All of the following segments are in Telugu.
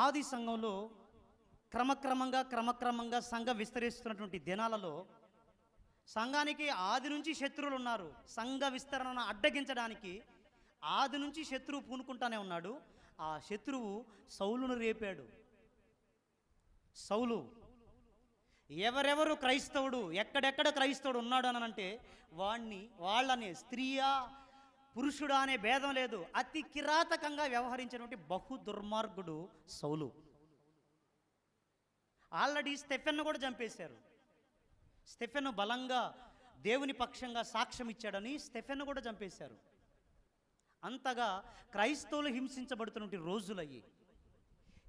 ఆది సంఘంలో క్రమక్రమంగా క్రమక్రమంగా సంఘం విస్తరిస్తున్నటువంటి దినాలలో సంఘానికి ఆది నుంచి శత్రువులు ఉన్నారు. సంఘ విస్తరణను అడ్డగించడానికి ఆది నుంచి శత్రువు పూనుకుంటానే ఉన్నాడు. ఆ శత్రువు సౌలును రేపాడు. సౌలు ఎవరెవరు క్రైస్తవుడు ఎక్కడెక్కడ క్రైస్తవుడు ఉన్నాడు అని అంటే వాణ్ణి వాళ్ళని స్త్రీయా పురుషుడా అనే భేదం లేదు. అతి కిరాతకంగా వ్యవహరించినటువంటి బహు దుర్మార్గుడు సౌలు. ఆల్రెడీ స్టెఫెన్ను కూడా చంపేశారు. స్టెఫెన్ బలంగా దేవుని పక్షంగా సాక్ష్యం ఇచ్చాడని స్టెఫెన్ కూడా చంపేశారు. అంతగా క్రైస్తవులు హింసించబడుతున్నటువంటి రోజులయ్యి.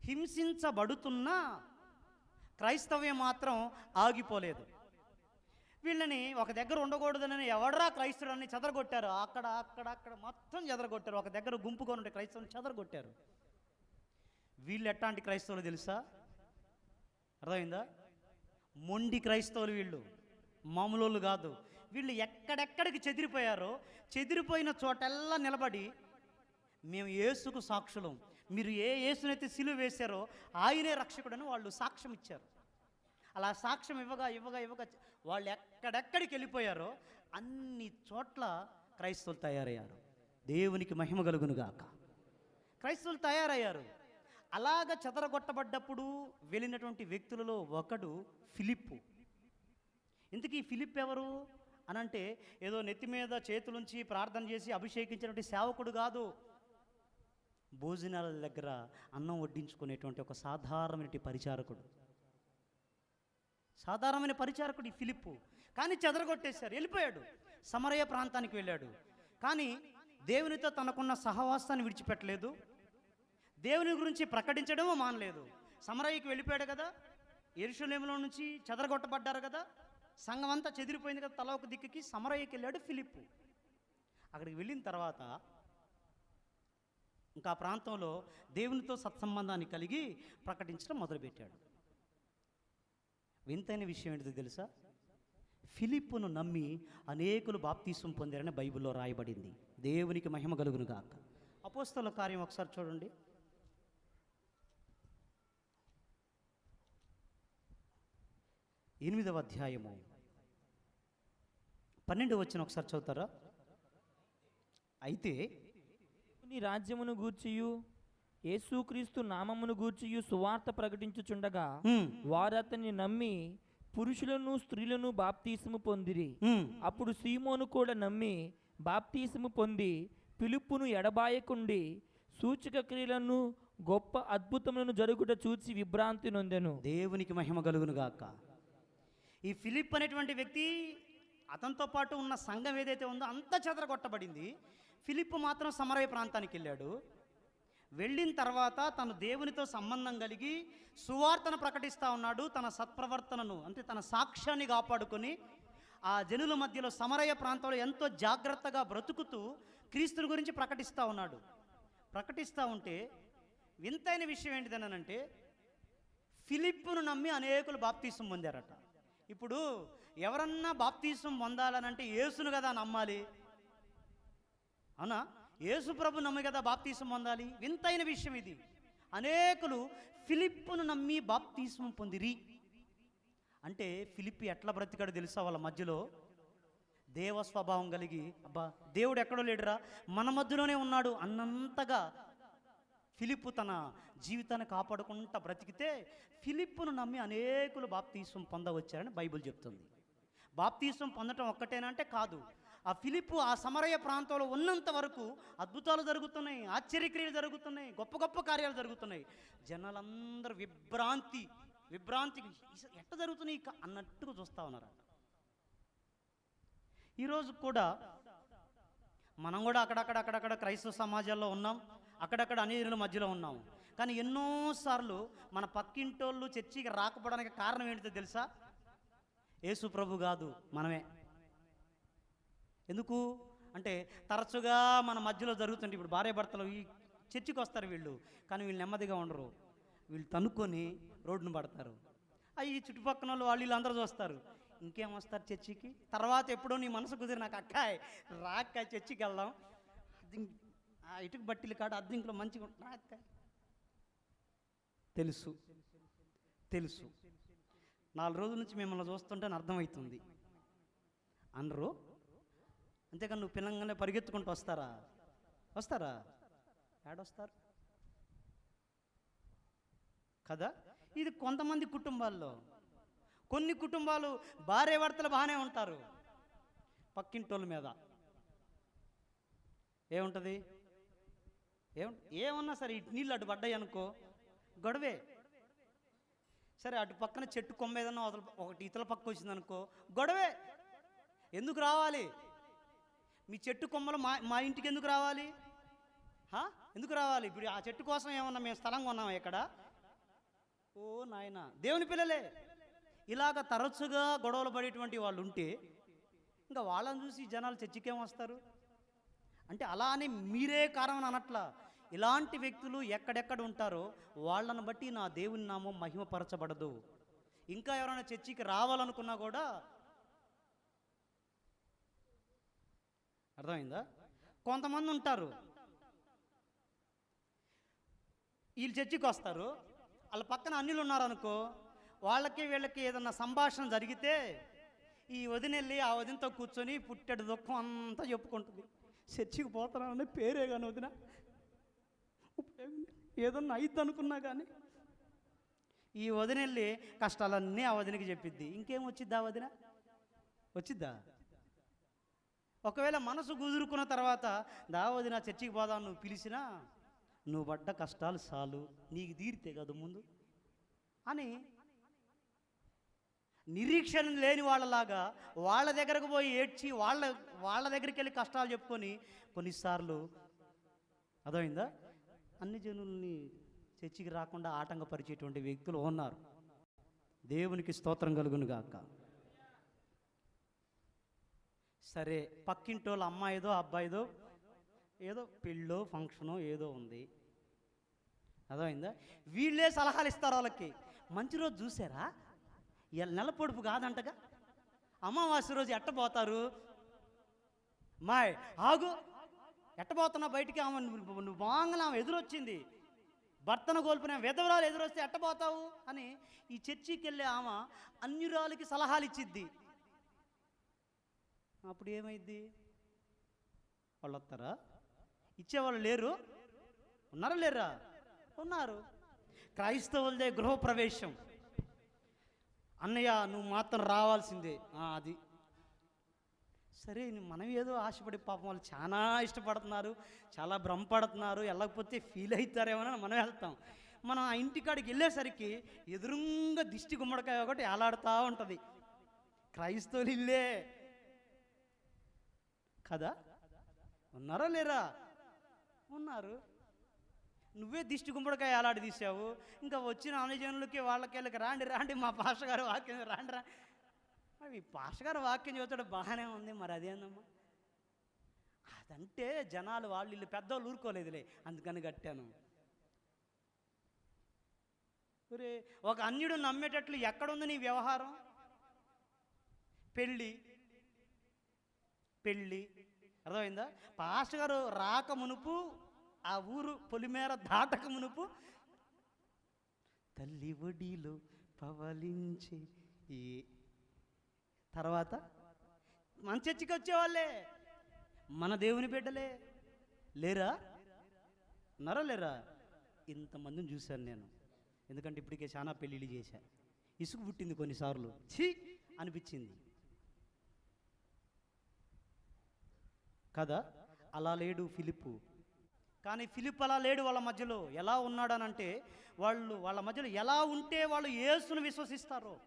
హింసించబడుతున్నా క్రైస్తవ్యం మాత్రం ఆగిపోలేదు. వీళ్ళని ఒక దగ్గర ఉండకూడదని ఎవడరా క్రైస్తవులని చెదరగొట్టారు? అక్కడ అక్కడ అక్కడ మొత్తం చెదరగొట్టారు. ఒక దగ్గర గుంపుకొని ఉంటే క్రైస్తవుని చెదరగొట్టారు. వీళ్ళు ఎట్లాంటి క్రైస్తవులు తెలుసా? అర్థమైందా? మొండి క్రైస్తవులు వీళ్ళు. మామూలు కాదు. వీళ్ళు ఎక్కడెక్కడికి చెదిరిపోయారో చెదిరిపోయిన చోటల్లా నిలబడి మేము యేసుకు సాక్షులం. మీరు ఏ యేసునైతే సిలువ వేశారో ఆయనే రక్షకుడని వాళ్ళు సాక్ష్యం ఇచ్చారు అలా సాక్ష్యం ఇవ్వగా ఇవ్వగా ఇవ్వగా వాళ్ళు ఎక్కడెక్కడికి వెళ్ళిపోయారో అన్ని చోట్ల క్రైస్తవులు తయారయ్యారు. దేవునికి మహిమ కలుగునుగాక క్రైస్తవులు తయారయ్యారు. అలాగ చెదరగొట్టబడ్డప్పుడు వెళ్ళినటువంటి వ్యక్తులలో ఒకడు ఫిలిప్పు. ఇంతకీ ఫిలిప్ ఎవరు? అనంటే ఏదో నెత్తి మీద చేతులుంచి ప్రార్థన చేసి అభిషేకించినటువంటి సేవకుడు కాదు. భోజనాల దగ్గర అన్నం వడ్డించుకునేటువంటి ఒక సాధారణమైన పరిచారకుడు. సాధారణమైన పరిచారకుడు ఈ ఫిలిప్పు. కానీ చెదరగొట్టేశారు. వెళ్ళిపోయాడు. సమరయ ప్రాంతానికి వెళ్ళాడు. కానీ దేవునితో తనకున్న సహవాసాన్ని విడిచిపెట్టలేదు. దేవుని గురించి ప్రకటించడమో మానలేదు. సమరయ్యకి వెళ్ళిపోయాడు కదా. ఎరుషులేములో నుంచి చెదరగొట్టబడ్డారు కదా. సంఘం అంతా చెదిరిపోయింది కదా తల ఒక దిక్కుకి. సమరయ్యకి వెళ్ళాడు ఫిలిప్పు. అక్కడికి వెళ్ళిన తర్వాత ఇంకా ఆ ప్రాంతంలో దేవునితో సత్సంబంధాన్ని కలిగి ప్రకటించడం మొదలుపెట్టాడు. వింతైన విషయం ఏంటిదో తెలుసా? ఫిలిప్పును నమ్మి అనేకులు బాప్తీసం పొందారని బైబిల్లో రాయబడింది. దేవునికి మహిమ కలుగును గాక. అపోస్తల కార్యం ఒకసారి చూడండి. ఎనిమిదవ అధ్యాయము. పన్నెండు వచ్చిన ఒకసారి చదువుతారా? అయితే నీ రాజ్యమును గూర్చియు. యేసుక్రీస్తు నామమును గూర్చియు సువార్త ప్రకటించుచుండగా వారు అతన్ని నమ్మి పురుషులను స్త్రీలను బాప్తీసము పొందిరి. అప్పుడు సీమోను కూడా నమ్మి బాప్తీసము పొంది పిలుపును ఎడబాయకుండి సూచక క్రియలను గొప్ప అద్భుతములను జరుగుట చూచి విభ్రాంతి నొందెను. దేవునికి మహిమ కలుగును గాక. ఈ ఫిలిప్ అనేటువంటి వ్యక్తి అతనితో పాటు ఉన్న సంఘం ఏదైతే ఉందో అంతా చెదరగొట్టబడింది. ఫిలిప్ మాత్రం సమరయ ప్రాంతానికి వెళ్ళాడు వెళ్ళిన తర్వాత తను దేవునితో సంబంధం కలిగి సువార్తను ప్రకటిస్తూ ఉన్నాడు తన సత్ప్రవర్తనను అంటే తన సాక్ష్యాన్ని కాపాడుకొని ఆ జనుల మధ్యలో సమరయ ప్రాంతంలో ఎంతో జాగ్రత్తగా బ్రతుకుతూ క్రీస్తుని గురించి ప్రకటిస్తూ ఉన్నాడు. ప్రకటిస్తూ ఉంటే వింతైన విషయం ఏంటిదనంటే ఫిలిప్పును నమ్మి అనేకులు బాప్తీసం పొందారట. ఇప్పుడు ఎవరన్నా బాప్తీసం పొందాలనంటే యేసును కదా నమ్మాలి. అవునా? యేసుప్రభు నమ్మి కదా బాప్తీసం పొందాలి? వింతైన విషయం ఇది. అనేకులు ఫిలిప్పును నమ్మి బాప్తీసం పొందిరి. అంటే ఫిలిప్ ఎట్లా బ్రతికాడు తెలుసా వాళ్ళ మధ్యలో? దేవ స్వభావం కలిగి అబ్బా దేవుడు ఎక్కడో లేడురా? మన మధ్యలోనే ఉన్నాడు. అన్నంతగా ఫిలిప్పు తన జీవితాన్ని కాపాడుకుంటా బ్రతికితే ఫిలిప్పును నమ్మి అనేకులు బాప్తీసం పొందవచ్చారని బైబిల్ చెప్తుంది. బాప్తీసం పొందటం ఒక్కటేనంటే కాదు. ఆ ఫిలిపు ఆ సమరయ ప్రాంతంలో ఉన్నంత వరకు అద్భుతాలు జరుగుతున్నాయి ఆశ్చర్యక్రియలు జరుగుతున్నాయి గొప్ప గొప్ప కార్యాలు జరుగుతున్నాయి. జనాలందరూ విభ్రాంతి విభ్రాంతికి ఎట్ట జరుగుతున్నాయి? అన్నట్టుగా చూస్తూ ఉన్నారు ఈరోజు కూడా మనం కూడా అక్కడక్కడ అక్కడక్కడ క్రైస్తవ సమాజాల్లో ఉన్నాం అక్కడక్కడ అనేరుల మధ్యలో ఉన్నాం. కానీ ఎన్నోసార్లు మన పక్కింటోళ్ళు చర్చికి రాకపోవడానికి కారణం ఏంటో తెలుసా? యేసు ప్రభు కాదు మనమే. ఎందుకు? అంటే తరచుగా మన మధ్యలో జరుగుతుంటే ఇప్పుడు భార్యభర్తలు ఈ చర్చికి వస్తారు వీళ్ళు కానీ వీళ్ళు నెమ్మదిగా ఉండరు. వీళ్ళు తనుక్కొని రోడ్డును పడతారు. అవి ఈ వాళ్ళు వాళ్ళు వీళ్ళందరూ చూస్తారు. ఇంకేం వస్తారు చర్చికి? తర్వాత ఎప్పుడో నీ మనసు కుదిరి నాకు అక్కాయ్ రాక్క చర్చికి వెళ్దాం. ఆ ఇటుక బట్టీలు కాడ అద్దె ఇంట్లో మంచిగా ఉంటుంది. తెలుసు. తెలుసు. నాలుగు రోజుల నుంచి మిమ్మల్ని చూస్తుంటే అర్థమవుతుంది. అనరు. అంతేకాని నువ్వు పిల్లంగానే పరిగెత్తుకుంటూ వస్తారా? వస్తారా? ఏడొస్తారు? కదా? ఇది కొంతమంది కుటుంబాల్లో. కొన్ని కుటుంబాలు భార్య భర్తలు బాగానే ఉంటారు. పక్కింటోళ్ళ మీద. ఏముంటుంది? ఏం ఏమన్నా సరే ఇటు నీళ్ళు అటు పడ్డాయి అనుకో. గొడవే. సరే అటు పక్కన చెట్టు కొమ్మ ఏదన్నా అవతల ఒకటి ఇతల పక్క వచ్చిందనుకో గొడవే. ఎందుకు రావాలి? మీ చెట్టు కొమ్మలు మా మా ఇంటికి ఎందుకు రావాలి? హా? ఎందుకు రావాలి? ఇప్పుడు ఆ చెట్టు కోసం ఏమన్నా మేము స్థలం కొన్నాం ఇక్కడ? ఓ నాయన దేవుని పిల్లలే. ఇలాగ తరచుగా గొడవలు పడేటువంటి వాళ్ళు ఉంటే ఇంకా వాళ్ళని చూసి జనాలు చర్చికేం వస్తారు? అంటే అలా అని మీరే కారణం అనట్లా. ఇలాంటి వ్యక్తులు ఎక్కడెక్కడ ఉంటారో వాళ్ళని బట్టి నా దేవుని నామం మహిమపరచబడదు. ఇంకా ఎవరైనా చర్చికి రావాలనుకున్నా కూడా అర్థమైందా? కొంతమంది ఉంటారు. వీళ్ళు చర్చికి వస్తారు. వాళ్ళ పక్కన అన్యులు ఉన్నారనుకో వాళ్ళకి వీళ్ళకి ఏదన్నా సంభాషణ జరిగితే ఈ వదినెళ్ళి ఆ వదినతో కూర్చొని పుట్టెడు దుఃఖం అంతా చెప్పుకుంటుంది. చర్చికి పోతున్నానని పేరే కానీ వదిన. ఏదన్నా అయిద్ది అనుకున్నా కానీ ఈ వదినెళ్ళి కష్టాలన్నీ ఆ వదినకి చెప్పిద్ది. ఇంకేం వచ్చిద్దా వదిన? వచ్చిద్దా? ఒకవేళ మనసు కుదురుకున్న తర్వాత దా వదిన చర్చికి పోదాం నువ్వు పిలిచినా నువ్వు పడ్డ కష్టాలు చాలు. నీకు తీరితే కదా ముందు. అని నిరీక్షణ లేని వాళ్ళలాగా వాళ్ళ దగ్గరకు పోయి ఏడ్చి వాళ్ళ వాళ్ళ దగ్గరికి వెళ్ళి కష్టాలు చెప్పుకొని కొన్నిసార్లు అర్థమైందా? అన్ని జనుల్ని చర్చికి రాకుండా ఆటంకపరిచేటువంటి వ్యక్తులు ఉన్నారు. దేవునికి స్తోత్రం కలుగును గాక. సరే పక్కింటోళ్ళ అమ్మాయిదో అబ్బాయిదో ఏదో పెళ్ళో ఫంక్షనో ఏదో ఉంది. అర్థమైందా? వీళ్ళే సలహాలు ఇస్తారు వాళ్ళకి. మంచి రోజు చూసారా? నెల పొడుపు కాదంటగా? అమావాస్య రోజు ఎట్టబోతారు మాయ్ ఆగు. ఎట్టబోతున్నావు బయటికి? ఆమె నువ్వు బాగా ఆమె ఎదురొచ్చింది. భర్తను కోల్పోయిన విధవరాలు ఎదురొస్తే ఎట్టబోతావు అని ఈ చర్చికి వెళ్ళే ఆమె అన్యురాలకి సలహాలు ఇచ్చిద్ది. అప్పుడు ఏమైద్ది? వాళ్ళు వస్తారా ఇచ్చేవాళ్ళు లేరు. ఉన్నారా లేరా? ఉన్నారు. క్రైస్తవులదే గృహప్రవేశం. అన్నయ్య నువ్వు మాత్రం రావాల్సిందే. అది. సరే మనం ఏదో ఆశపడి పాపం వాళ్ళు చాలా ఇష్టపడుతున్నారు చాలా భ్రమపడుతున్నారు వెళ్ళకపోతే ఫీల్ అవుతారేమో మనం వెళ్తాం. మనం ఆ ఇంటికాడికి వెళ్ళేసరికి ఎదురుంగా దిష్టి గుమ్మడికాయ ఒకటి ఏలాడుతూ ఉంటుంది. క్రైస్తవులు ఇల్లే. కదా? ఉన్నారా లేరా? ఉన్నారు. నువ్వే దిష్టి గుమ్మడికాయ ఏలాడి తీసావు. ఇంకా వచ్చిన అనుజనులకి వాళ్ళకి వెళ్ళకి రాండి రాండి మా పాష గారు వాక్యం రాండి రా అవి పాష గారు వాక్యం చదువుతాడు బాగానే ఉంది మరి అదేందమ్మా? అదంటే జనాలు వాళ్ళు వీళ్ళు పెద్దవాళ్ళు ఊరుకోలేదులే అందుకని కట్టాను. ఒరే ఒక అన్యుడు నమ్మేటట్లు ఎక్కడుంది నీ వ్యవహారం? పెళ్ళి. పెళ్ళి. అర్థమైందా? పాస్టర్ గారు రాక మునుపు ఆ ఊరు పొలిమేర దాటక మునుపు తల్లి ఒడిలో పవలించే ఈ తర్వాత మన చర్చికి వచ్చేవాళ్ళే. మన దేవుని బిడ్డలే. లేరా? నర లేరా? ఇంతమందిని చూశాను నేను. ఎందుకంటే ఇప్పటికే చాలా పెళ్ళిళ్ళు చేశా. ఇసుకు పుట్టింది కొన్నిసార్లు. ఛీ! అనిపించింది. కదా? అలా లేడు ఫిలిప్పు. కానీ ఫిలిప్ అలా లేడు వాళ్ళ మధ్యలో. ఎలా ఉన్నాడనంటే వాళ్ళు వాళ్ళ మధ్యలో ఎలా ఉంటే వాళ్ళు యేసును విశ్వసిస్తారో.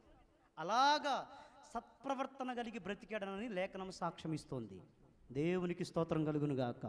అలాగా సత్ప్రవర్తన కలిగి బ్రతికాడనని లేఖనం సాక్ష్యమిస్తోంది. దేవునికి స్తోత్రం కలుగునుగాక.